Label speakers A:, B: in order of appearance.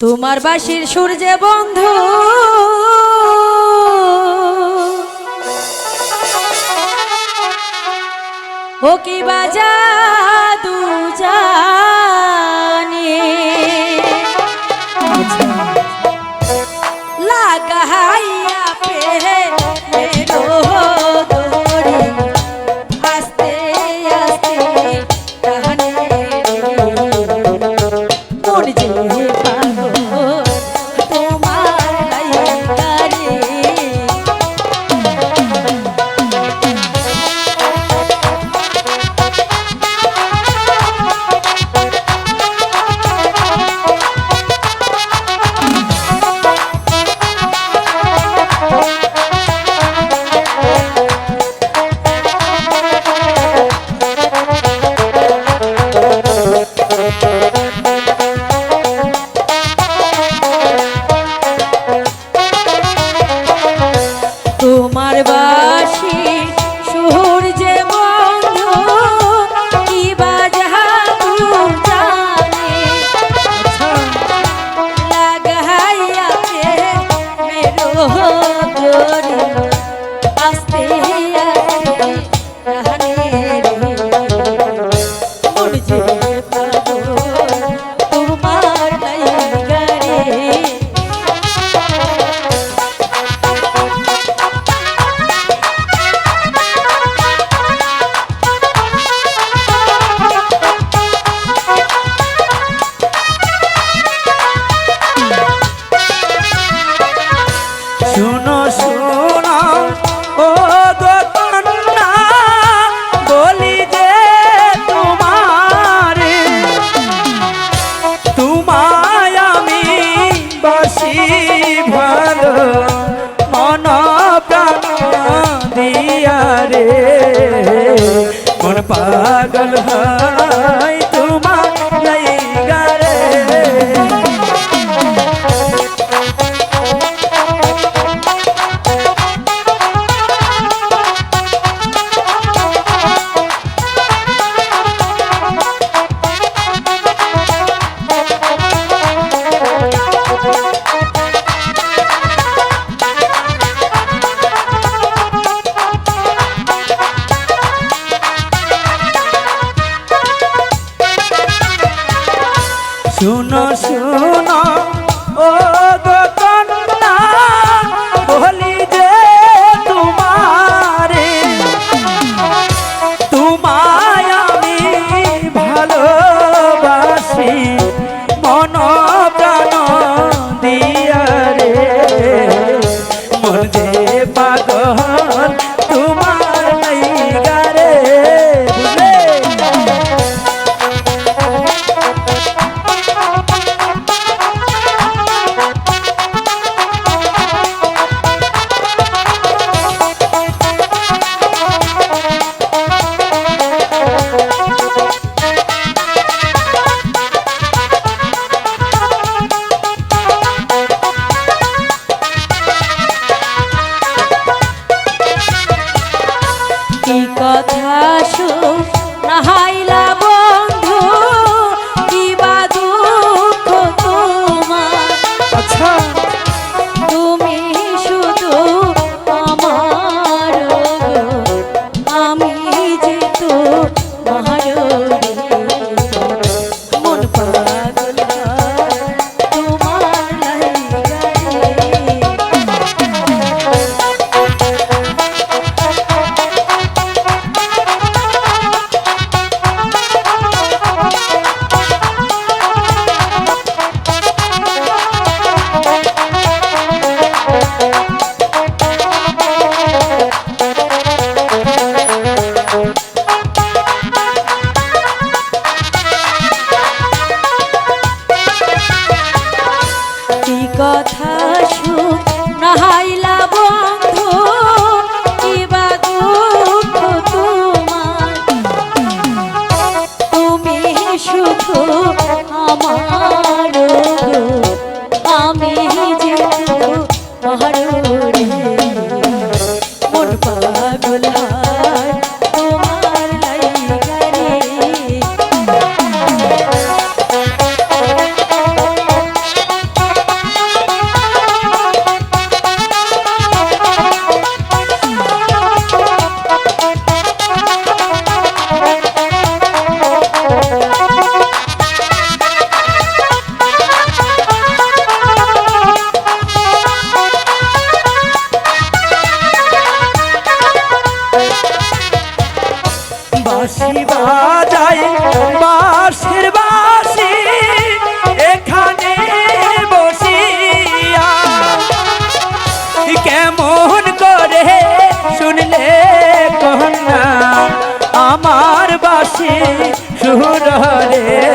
A: তোমার বাসির সূর্যে বন্ধু। ও কি বাজা
B: শুনো শুনো ও গো
A: আমার আছে সুর রে